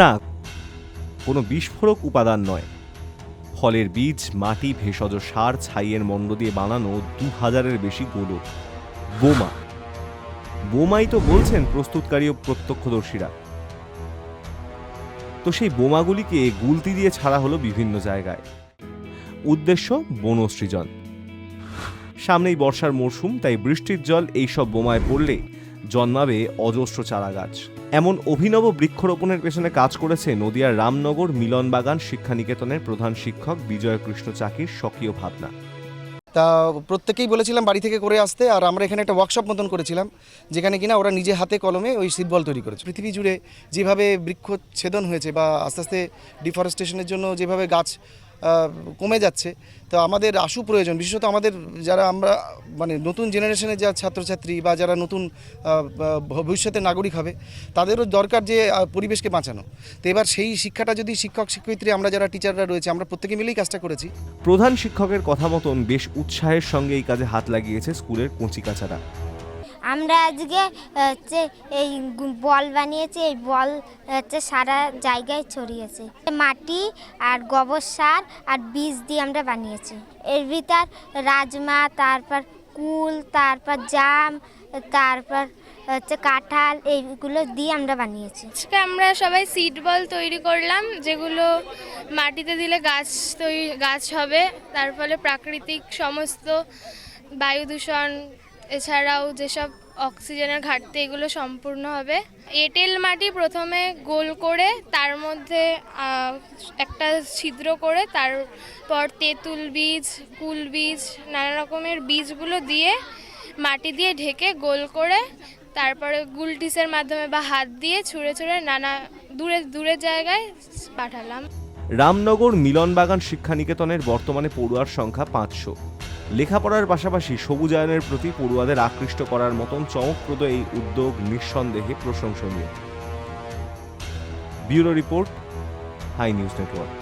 না, কোনো বিস্ফোরক উপাদান নয়। ফলের বীজ, মাটি, ভেষজ, সার, ছাইয়ের মণ্ড দিয়ে বানানো দু হাজারের বেশি গোলক। বোমা। বোমাই তো বলছেন প্রস্তুতকারী ও প্রত্যক্ষদর্শীরা। তো সেই বোমাগুলিকে গুলতি দিয়ে ছাড়া হলো বিভিন্ন জায়গায়। উদ্দেশ্য বনসৃজন সামনেই বর্ষার মরশুম, তাই বৃষ্টির জল এইসব বোমায় পড়লে জন্মাবে অজস্র চারা গাছ এমন অভিনব বৃক্ষরোপণের পেছনে কাজ করেছে নদিয়ার রামনগর মিলন মিলনবাগান শিক্ষানিকেতনের প্রধান শিক্ষক বিজয় কৃষ্ণ চাকির স্বকীয় ভাবনা। তা প্রত্যেকেই বলেছিলাম বাড়ি থেকে করে আসতে আর আমরা এখানে একটা ওয়ার্কশপ মতন করেছিলাম, যেখানে কিনা ওরা নিজে হাতে কলমে ওই সিটবল তৈরি করেছে। পৃথিবী জুড়ে যেভাবে বৃক্ষ ছেদন হয়েছে বা আস্তে আস্তে ডিফরেস্টেশনের জন্য যেভাবে গাছ কমে যাচ্ছে। তো আমাদের আশু প্রয়োজন, বিশেষত আমাদের যারা আমরা মানে নতুন জেনারেশনের যা ছাত্রছাত্রী বা যারা নতুন ভবিষ্যতের নাগরিক হবে, তাদেরও দরকার যে পরিবেশকে বাঁচানো। তো এবার সেই শিক্ষাটা যদি শিক্ষক শিক্ষয়িত্রী, আমরা যারা টিচাররা রয়েছে, আমরা প্রত্যেকে মিলেই কাজটা করেছি। প্রধান শিক্ষকের কথা মতন বেশ উৎসাহের সঙ্গে এই কাজে হাত লাগিয়েছে স্কুলের কচিকাচারা। আমরা আজকে হচ্ছে এই বল বানিয়েছি, এই বল হচ্ছে সারা জায়গায় ছড়িয়েছে। মাটি আর গোবর সার আর বীজ দিয়ে আমরা বানিয়েছি। এর ভিতর রাজমা, তারপর কুল, তারপর জাম, তারপর হচ্ছে কাঁঠাল, এইগুলো দিয়ে আমরা বানিয়েছি। আজকে আমরা সবাই সিড বল তৈরি করলাম, যেগুলো মাটিতে দিলে গাছ তৈরি গাছ হবে। তার ফলে প্রাকৃতিক সমস্ত বায়ু দূষণ এছাড়াও যেসব অক্সিজেনের ঘাটতি, এগুলো সম্পূর্ণ হবে। এঁটেল মাটি প্রথমে গোল করে, তার মধ্যে একটা ছিদ্র করে, তারপর তেঁতুল বীজ, কুল বীজ, নানা রকমের বীজগুলো দিয়ে মাটি দিয়ে ঢেকে গোল করে, তারপরে গুলটিসের মাধ্যমে বা হাত দিয়ে ছুঁড়ে ছুঁড়ে নানা দূরে দূরের জায়গায় পাঠালাম। রামনগর মিলনবাগান শিক্ষানিকেতনের বর্তমানে পড়ুয়ার সংখ্যা পাঁচশো। লেখাপড়ার পাশাপাশি সবুজায়নের প্রতি পড়ুয়াদের আকৃষ্ট করার মতন চমকপ্রদ এই উদ্যোগ নিঃসন্দেহে প্রশংসনীয়। Bureau report, high news network.